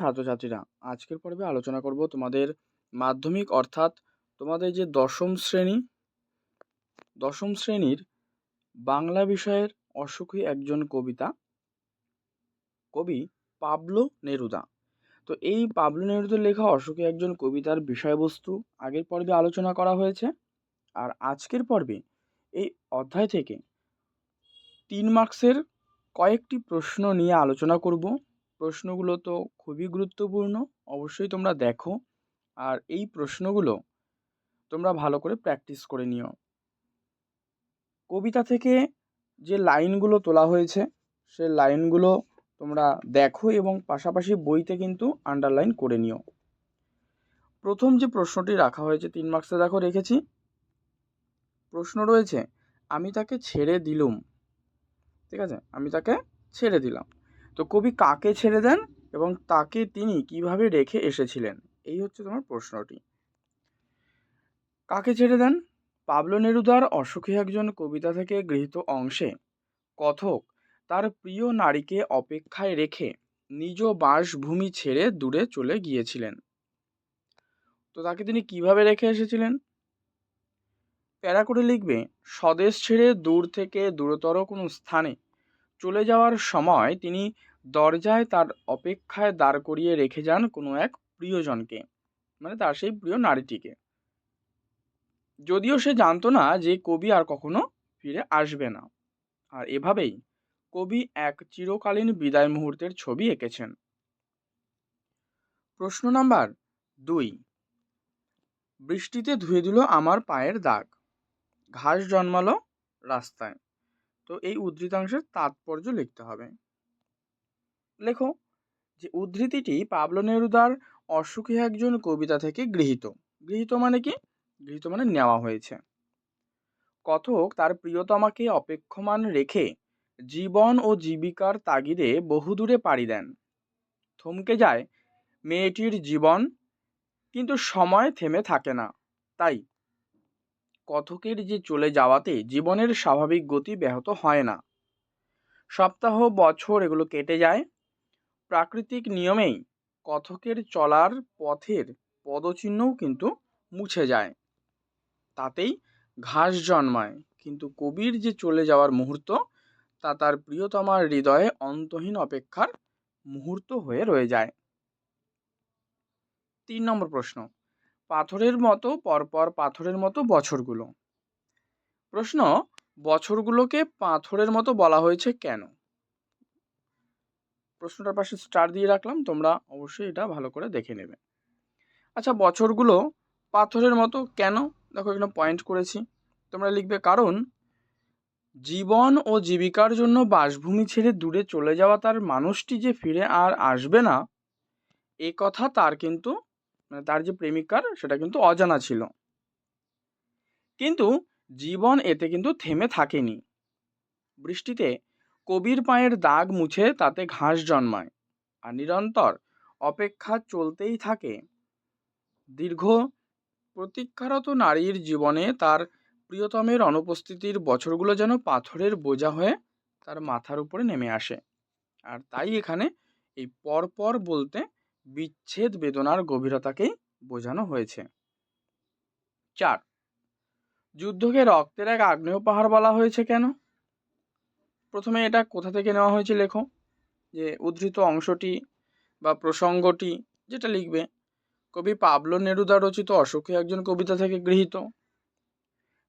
ছাত্রছাত্রীরা, আজকের পর্বে আলোচনা করব তোমাদের মাধ্যমিক অর্থাৎ তোমাদের যে দশম শ্রেণি, দশম শ্রেণির বাংলা বিষয়ের অসুখী একজন কবিতা, কবি পাবলো নেরুদা। তো এই পাবলো নেরুদার লেখা অসুখী একজন কবিতার বিষয়বস্তু আগের পর্বে আলোচনা করা হয়েছে। আর আজকের পর্বে এই অধ্যায় থেকে তিন মার্কসের কয়েকটি প্রশ্ন নিয়ে আলোচনা করব। প্রশ্নগুলো তো খুবই গুরুত্বপূর্ণ, অবশ্যই তোমরা দেখো। আর এই প্রশ্নগুলো তোমরা ভালো করে প্র্যাকটিস করে নিও। কবিতা থেকে যে লাইনগুলো তোলা হয়েছে, সে লাইনগুলো তোমরা দেখো এবং পাশাপাশি বইতে কিন্তু আন্ডারলাইন করে নিও। প্রথম যে প্রশ্নটি রাখা হয়েছে, তিন মার্কসে দেখো রেখেছি। প্রশ্ন রয়েছে, আমি তাকে ছেড়ে দিলুম। ঠিক আছে, আমি তাকে ছেড়ে দিলাম। তো কবি কাকে ছেড়ে দেন এবং তাকে তিনি কীভাবে রেখে এসেছিলেন? এই হচ্ছে তোমার প্রশ্নটি। কাকে ছেড়ে দেন? পাবলো নেরুদার অসুখী একজন কবিতা থেকে গৃহীত অংশে। কথক, তার প্রিয় নারীকে অপেক্ষায় রেখে নিজ বাসভূমি ছেড়ে দূরে চলে গিয়েছিলেন। তো তাকে তিনি কীভাবে রেখে এসেছিলেন? প্যারা করে লিখবে, স্বদেশ ছেড়ে দূর থেকে দূরতর কোনো স্থানে চলে যাওয়ার সময় তিনি দরজায় তার অপেক্ষায় দাঁড় করিয়ে রেখে যান কোনো এক প্রিয়জনকে মানে তার সেই প্রিয় নারীটিকে। যদিও সে জানতো না যে কবি আর কখনো ফিরে আসবে না। আর এভাবেই কবি এক চিরকালীন বিদায় মুহূর্তের ছবি এঁকেছেন। প্রশ্ন নাম্বার দুই। বৃষ্টিতে ধুয়ে দিল আমার পায়ের দাগ। ঘাস জন্মালো রাস্তায়। তো এই উদ্ধৃতাংশের তাৎপর্য লিখতে হবে। লেখো, যে উদ্ধৃতিটি পাবলো নেরুদার অসুখী একজন কবিতা থেকে গৃহীত। গৃহীত মানে কি? গৃহীত মানে নেওয়া হয়েছে। কথক তার প্রিয়তমাকে অপেক্ষমান রেখে জীবন ও জীবিকার তাগিদে বহুদূরে পাড়ি দেন। থমকে যায়, মেয়েটির জীবন কিন্তু সময় থেমে থাকে না। তাই কথকের যে চলে যাওয়াতে জীবনের স্বাভাবিক গতি ব্যাহত হয় না। সপ্তাহ, বছর এগুলো কেটে যায় প্রাকৃতিক নিয়মেই কথকের চলার পথের পদচিহ্নও কিন্তু মুছে যায়। তাতেই ঘাস জন্মায়, কিন্তু কবির যে চলে যাওয়ার মুহূর্ত, তা তার প্রিয়তমার হৃদয়ে অন্তহীন অপেক্ষার মুহূর্ত হয়ে রয়ে যায়। তিন নম্বর প্রশ্ন, পাথরের মতো, পরপর পাথরের মতো বছরগুলো? প্রশ্ন, বছরগুলোকে পাথরের মতো বলা হয়েছে কেন? প্রশ্নটার পাশে স্টার দিয়ে রাখলাম, তোমরা অবশ্যই এটা ভালো করে দেখে নেবে। আচ্ছা বছরগুলো পাথরের মতো কেন? দেখো, এখানে পয়েন্ট করেছি। তোমরা লিখবে, কারণ জীবন ও জীবিকার জন্য বাসভূমি ছেড়ে দূরে চলে যাওয়া তার মানুষটি যে ফিরে আর আসবে না, এ কথা তার কিন্তু মানে তার যে প্রেমিকার, সেটা কিন্তু অজানা ছিল। কিন্তু জীবন এতে কিন্তু থেমে থাকেনি। বৃষ্টিতে কবির পায়ের দাগ মুছে তাতে ঘাস জন্মায় আর নিরন্তর অপেক্ষা চলতেই থাকে। দীর্ঘ প্রতীক্ষারত নারীর জীবনে তার প্রিয়তমের অনুপস্থিতির বছরগুলো যেন পাথরের বোঝা হয়ে তার মাথার উপরে নেমে আসে। আর তাই এখানে এই পরপর বলতে বিচ্ছেদ বেদনার গভীরতাকেই বোঝানো হয়েছে। চার, যুদ্ধকে রক্তের এক আগ্নেয় পাহাড় বলা হয়েছে কেন? প্রথমে এটা কোথা থেকে নেওয়া হয়েছে লেখো? যে উদ্ধৃত অংশটি বা প্রসঙ্গটি যেটা লিখবে, কবি পাবলো নেরুদা রচিত অশোকে একজন কবিতা থেকে গৃহীত।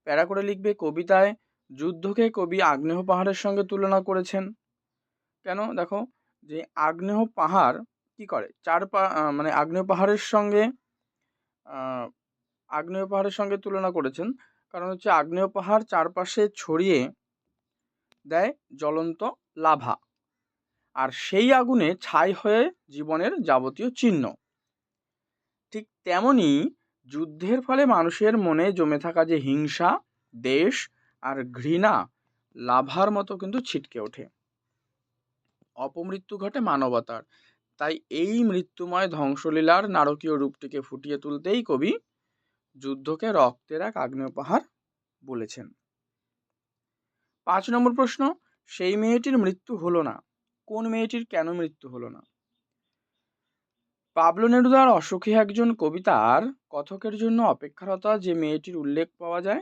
প্যারা করে লিখবে, কবিতায় যুদ্ধকে কবি আগ্নেয় পাহাড়ের সঙ্গে তুলনা করেছেন। কেন? দেখো, যে আগ্নেয় পাহাড় কি করে? চার পা মানে আগ্নেয় পাহাড়ের সঙ্গে আগ্নেয় পাহাড়ের সঙ্গে তুলনা করেছেন। কারণ হচ্ছে আগ্নেয় পাহাড় চারপাশে ছড়িয়ে দেয় জ্বলন্ত লাভা। আর সেই আগুনে ছাই হয়ে জীবনের যাবতীয় চিহ্ন। ঠিক তেমনই যুদ্ধের ফলে মানুষের মনে জমে থাকা যে হিংসা, দেশ আর ঘৃণা লাভার মতো কিন্তু ছিটকে ওঠে। অপমৃত্যু ঘটে মানবতার। তাই এই মৃত্যুময় ধ্বংসলীলার নারকীয় রূপটিকে ফুটিয়ে তুলতেই কবি যুদ্ধকে রক্তের এক আগ্নেয় পাহাড় বলেছেন। পাঁচ নম্বর প্রশ্ন, সেই মেয়েটির মৃত্যু হলো না। কোন মেয়েটির কেন মৃত্যু হলো না? পাবলো নেরুদার অসুখী একজন কবিতার কথকের জন্য অপেক্ষারত যে মেয়েটির উল্লেখ পাওয়া যায়,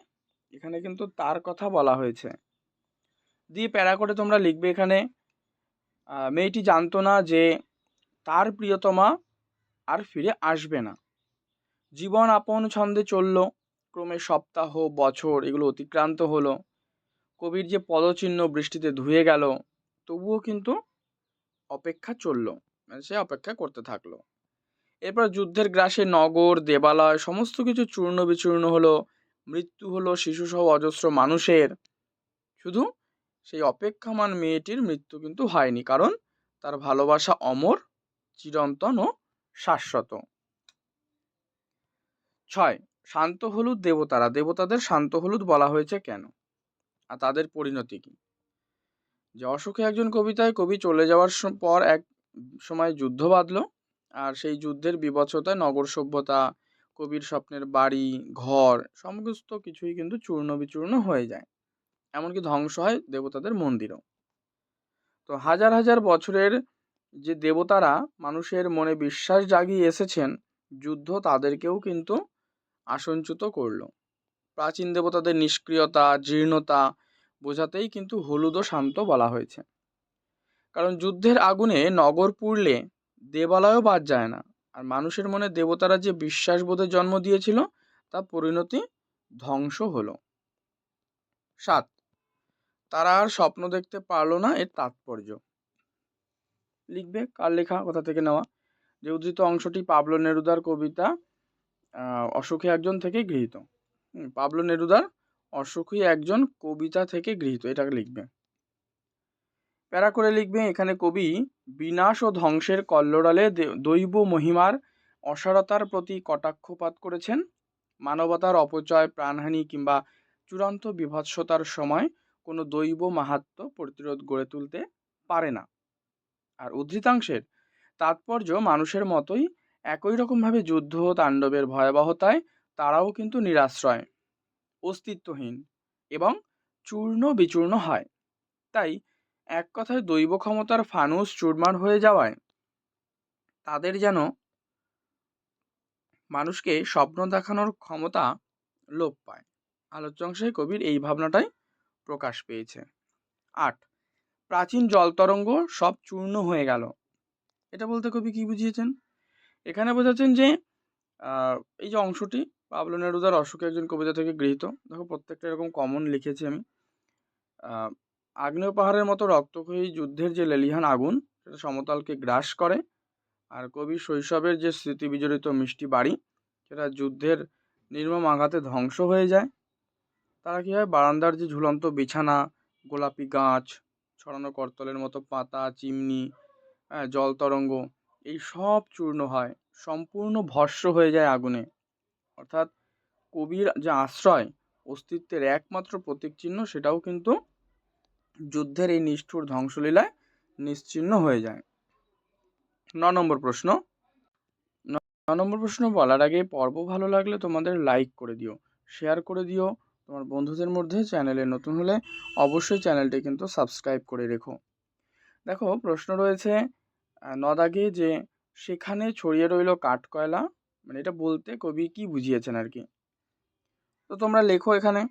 এখানে কিন্তু তার কথা বলা হয়েছে। দিয়ে প্যারা করে তোমরা লিখবে এখানে মেয়েটি জানতো না যে তার প্রিয়তমা আর ফিরে আসবে না। জীবন আপন ছন্দে চলল, ক্রমে সপ্তাহ, বছর এগুলো অতিক্রান্ত হলো। কবির যে পদচিহ্ন বৃষ্টিতে ধুয়ে গেল, তবুও কিন্তু অপেক্ষা চলল মানে সে অপেক্ষা করতে থাকল। এরপর যুদ্ধের গ্রাসে নগর, দেবালয়, সমস্ত কিছু চূর্ণ বিচূর্ণ হলো, মৃত্যু হলো শিশুসহ অজস্র মানুষের। শুধু সেই অপেক্ষামান মেয়েটির মৃত্যু কিন্তু হয়নি, কারণ তার ভালোবাসা অমর, চিরন্তন ও শাশ্বত। ছয়, শান্ত হলুদ দেবতারা। দেবতাদের শান্ত হলুদ বলা হয়েছে কেন? আর তাদের পরিণতি কি? যে অশোকে একজন কবিতায় কবি চলে যাওয়ার পর এক সময় যুদ্ধ বাঁধলো আর সেই যুদ্ধের বিভৎসতায় নগর সভ্যতা, কবির স্বপ্নের বাড়ি, ঘর সমস্ত কিছুই কিন্তু চূর্ণ বিচূর্ণ হয়ে যায়। এমনকি ধ্বংস হয় দেবতাদের মন্দিরও। তো হাজার হাজার বছরের যে দেবতারা মানুষের মনে বিশ্বাস জাগিয়ে এসেছেন, যুদ্ধ তাদেরকেও কিন্তু আসঞ্চ্যুত করল। প্রাচীন দেবতাদের নিষ্ক্রিয়তা, জীর্ণতা বোঝাতেই কিন্তু হলুদ ও শান্ত বলা হয়েছে। কারণ যুদ্ধের আগুনে নগর পুড়লে দেবালয়ও বাদ যায় না। আর মানুষের মনে দেবতারা যে বিশ্বাসবোধের জন্ম দিয়েছিল তা পরিণতি ধ্বংস হলো। সাত, তারা আর স্বপ্ন দেখতে পারল না এর তাৎপর্য। লিখবে কার লেখা? কোথা থেকে নেওয়া? যে উদ্ধৃত অংশটি পাবলো নেরুদার কবিতা অসুখী একজন থেকে গৃহীত। পাবলো নেরুদার অসুখী একজন কবিতা থেকে গৃহীত, এটাকে লিখবে। প্যারা করে লিখবে, এখানে কবি, বিনাশ ও ধ্বংসের কল্লোড়ালে দৈব মহিমার অসারতার প্রতি কটাক্ষপাত করেছেন। মানবতার অপচয়, প্রাণহানি কিংবা চূড়ান্ত বিভৎসতার সময় কোনো দৈব মাহাত্ম প্রতিরোধ গড়ে তুলতে পারে না। আর উদ্ধৃতাংশের তাৎপর্য মানুষের মতোই একই রকমভাবে যুদ্ধ, তাণ্ডবের ভয়াবহতায় তারাও কিন্তু নিরাশ্রয়, অস্তিত্বহীন এবং চূর্ণ বিচূর্ণ হয়। তাই এক কথায় দৈব ক্ষমতার ফানুস চুরমার হয়ে যাওয়ায় তাদের যেন মানুষকে স্বপ্ন দেখানোর ক্ষমতা লোপ পায়। আলোচ্য অংশে কবির এই ভাবনাটাই প্রকাশ পেয়েছে। আট, প্রাচীন জলতরঙ্গ সব চূর্ণ হয়ে গেল। এটা বলতে কবি কি বুঝিয়েছেন? এখানে বোঝাচ্ছেন যে এই যে অংশটি পাবলো নেরুদার অশোক একজন কবিতা থেকে গৃহীত। দেখো, প্রত্যেকটা এরকম কমন লিখেছি আমি। আগ্নেয় পাহাড়ের মতো রক্তক্ষয়ী যুদ্ধের যে লেলিহান আগুন, সেটা সমতলকে গ্রাস করে। আর কবির শৈশবের যে স্মৃতি বিজড়িত মিষ্টি বাড়ি, সেটা যুদ্ধের নির্মম আঘাতে ধ্বংস হয়ে যায়। তারা কী হয়? বারান্দার যে ঝুলন্ত বিছানা, গোলাপি গাছ, ছড়ানো করতলের মতো পাতা, চিমনি হ্যাঁ জল তরঙ্গ, এই সব চূর্ণ হয়, সম্পূর্ণ ভস্ম হয়ে যায় আগুনে। অর্থাৎ কবির যে আশ্রয়, অস্তিত্বের একমাত্র প্রতীক চিহ্ন, সেটাও কিন্তু যুদ্ধের এই নিষ্ঠুর ধ্বংসলীলায় নিশ্চিহ্ন হয়ে যায়। ন নম্বর প্রশ্ন। ন- নম্বর প্রশ্ন বলার আগে পর্ব ভালো লাগলে তোমাদের লাইক করে দিও, শেয়ার করে দিও। তোমার বন্ধুদের মধ্যে চ্যানেলে নতুন হলে অবশ্যই চ্যানেলটি কিন্তু সাবস্ক্রাইব করে রেখো। দেখো, প্রশ্ন রয়েছে নদাগে যে, সেখানে ছড়িয়ে রইল কাঠকয়লা মানে এটা বলতে কবি কি বুঝিয়েছেন আর কি তো তোমরা লেখো এখানে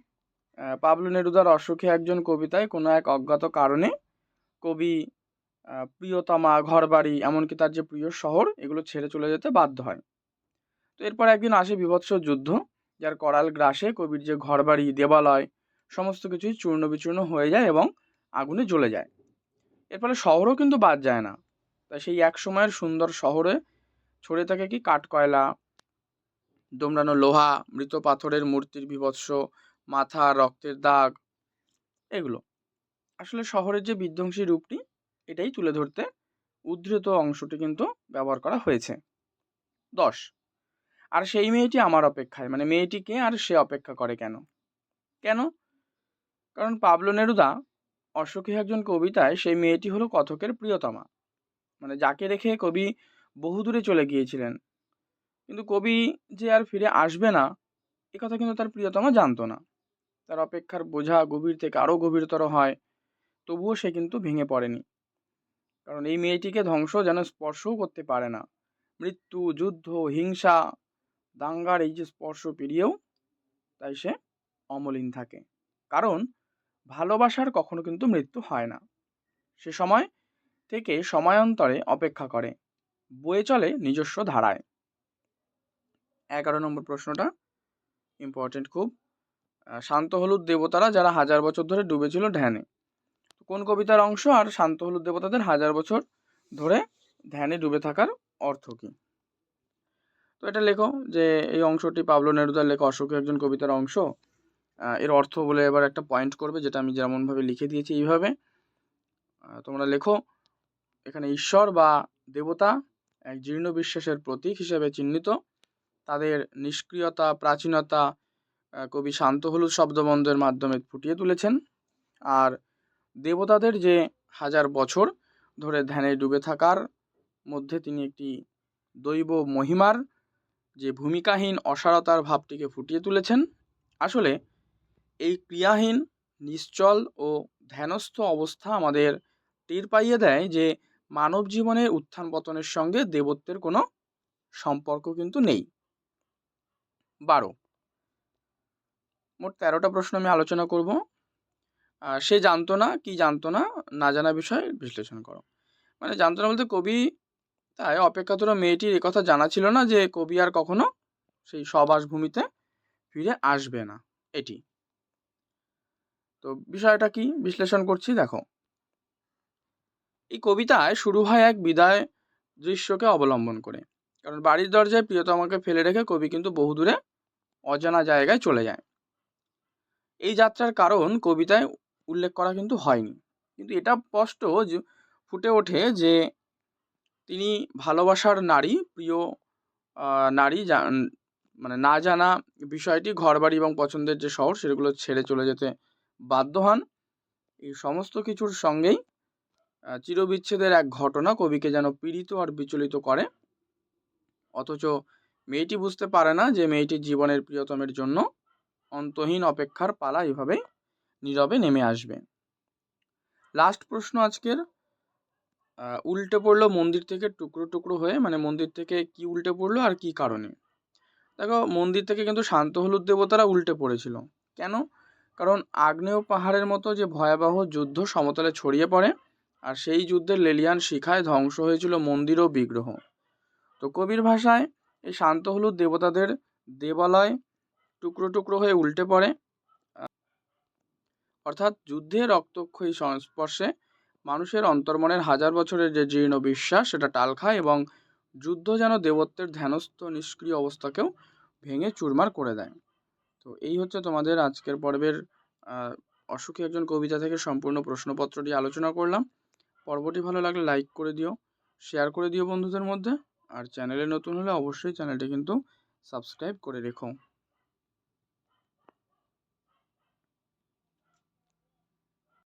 পাবলো নেরুদার অসুখে একজন কবিতায় কোনো এক অজ্ঞাত কারণে কবি প্রিয়তমা, ঘরবাড়ি, এমনকি তার যে প্রিয় শহর, এগুলো ছেড়ে চলে যেতে বাধ্য হয়। তো এরপর একদিন আসে বিভৎস যুদ্ধ, যার করাল গ্রাসে কবির যে ঘরবাড়ি, দেবালয়, সমস্ত কিছুই চূর্ণ বিচূর্ণ হয়ে যায় এবং আগুনে জ্বলে যায়। এর ফলে শহরও কিন্তু বাদ যায় না। তাই সেই এক সময়ের সুন্দর শহরে ছড়িয়ে থাকে কি কাঠকয়লা দোমড়ানো লোহা, মৃত পাথরের মূর্তির বিভৎস মাথা, রক্তের দাগ, এগুলো। আসলে শহরের যে বিধ্বংসী রূপটি, এটাই তুলে ধরতে উদ্ধৃত অংশটি কিন্তু ব্যবহার করা হয়েছে। দশ। আর সেই মেয়েটি আমার অপেক্ষায় মানে মেয়েটিকে আর সে অপেক্ষা করে কেন? কেন? কারণ পাবলো নেরুদা অশোকী একজন কবিতায় সেই মেয়েটি হলো কথকের প্রিয়তমা। মানে যাকে রেখে কবি বহুদূরে চলে গিয়েছিলেন কিন্তু কবি যে আর ফিরে আসবে না, এ কথা কিন্তু তার প্রিয়তমা জানতো না। তার অপেক্ষার বোঝা গভীর থেকে আরও গভীরতর হয়, তবুও সে কিন্তু ভেঙে পড়েনি। কারণ এই মেয়েটিকে ধ্বংস যেন স্পর্শও করতে পারে না। মৃত্যু, যুদ্ধ, হিংসা, দাঙ্গার এই যে স্পর্শ পেরিয়েও তাই সে অমলিন থাকে। কারণ ভালোবাসার কখনো কিন্তু মৃত্যু হয় না। সে সময় থেকে সময়ান্তরে অপেক্ষা করে। বয়ে চলে নিজস্ব ধারায়। এগারো নম্বর প্রশ্নটা। ইম্পর্টেন্ট খুব। শান্ত হলুদ দেবতারা যারা হাজার বছর ধরে ডুবেছিল ধ্যানে। কোন কবিতার অংশ আর শান্ত হলুদ দেবতাদের হাজার বছর ধরে ধ্যানে ডুবে থাকার অর্থ কী? তো এটা লেখো যে, এই অংশটি পাবলো নেরুদার লেখা অশোক একজন কবিতার অংশ। এর অর্থ বলে এবার একটা পয়েন্ট করবে যেটা আমি যেমনভাবে লিখে দিয়েছি এইভাবে। তোমরা লেখো, এখানে ঈশ্বর বা দেবতা এক জীর্ণ বিশ্বাসের প্রতীক হিসেবে চিহ্নিত। তাদের নিষ্ক্রিয়তা, প্রাচীনতা কবি শান্ত হলুদ শব্দবন্ধের মাধ্যমে ফুটিয়ে তুলেছেন। আর দেবতাদের যে হাজার বছর ধরে ধ্যানে ডুবে থাকার মধ্যে তিনি একটি দৈব মহিমার যে ভূমিকাহীন অসারতার ভাবটিকে ফুটিয়ে তুলেছেন। আসলে এই ক্রিয়াহীন, নিশ্চল ও ধ্যানস্থ অবস্থা আমাদের টের পাইয়ে দেয় যে মানব জীবনের উত্থান পতনের সঙ্গে দেবত্বের কোনো সম্পর্ক কিন্তু নেই। বারো। মোট তেরোটা প্রশ্ন আমি আলোচনা করব। সে জানতো না, কি জানতো না না জানা বিষয় বিশ্লেষণ করো। মানে জানতো না বলতে কবি, তাই অপেক্ষাতুর মেয়েটির কথা জানা ছিল না যে কবি আর কখনো সেই সবাসভূমিতে ফিরে আসবে না, এটি। তো বিষয়টা কি বিশ্লেষণ করছি, দেখো। এই কবিতায় শুরু হয় এক বিদায় দৃশ্যকে অবলম্বন করে। কারণ বাড়ির দরজায় প্রিয়তমাকে ফেলে রেখে কবি কিন্তু বহুদূরে অজানা জায়গায় চলে যায়। এই যাত্রার কারণ কবিতায় উল্লেখ করা কিন্তু হয়নি। কিন্তু এটা স্পষ্ট যে, ফুটে ওঠে যে, তিনি ভালোবাসার নারী, প্রিয় নারী মানে না জানা বিষয়টি ঘরবাড়ি এবং পছন্দের যে শহর সেগুলো ছেড়ে চলে যেতে বাধ্য হন। এই সমস্ত কিছুর সঙ্গেই চিরবিচ্ছেদের এক ঘটনা কবিকে যেন পীড়িত আর বিচলিত করে। অথচ মেয়েটি বুঝতে পারে না যে মেয়েটির জীবনের প্রিয়তমের জন্য অন্তহীন অপেক্ষার পালা এভাবেই নীরবে নেমে আসবে। লাস্ট প্রশ্ন আজকের উল্টে পড়ল মন্দির থেকে টুকরো টুকরো হয়ে মানে মন্দির থেকে কি উল্টে পড়ল আর কি কারণে? দেখো, মন্দির থেকে কিন্তু শান্ত হলুদ দেবতারা উল্টে পড়েছিল। কেন? কারণ আগ্নেয় পাহাড়ের মতো যে ভয়াবহ যুদ্ধ সমতলে ছড়িয়ে পড়ে, আর সেই যুদ্ধের লেলিয়ান শিখায় ধ্বংস হয়েছিল মন্দির ও বিগ্রহ। তো কবির ভাষায় এই শান্ত হলুদ দেবতাদের দেবালয় টুকরো টুকরো হয়ে উল্টে পড়ে। অর্থাৎ যুদ্ধে রক্তক্ষয়ী সংস্পর্শে মানুষের অন্তর্মনের হাজার বছরের যে জীর্ণ বিশ্বাস, সেটা টাল খায় এবং যুদ্ধ যেন দেবত্বের ধ্যানস্থ নিষ্ক্রিয় অবস্থাকেও ভেঙে চুরমার করে দেয়। তো এই হচ্ছে তোমাদের আজকের পর্বের অসুখী একজন কবিতা থেকে সম্পূর্ণ প্রশ্নপত্রটি আলোচনা করলাম। পর্বটি ভালো লাগলে লাইক করে দিও, শেয়ার করে দিও বন্ধুদের মধ্যে। আর চ্যানেলে নতুন হলে অবশ্যই চ্যানেলটি কিন্তু সাবস্ক্রাইব করে রেখো।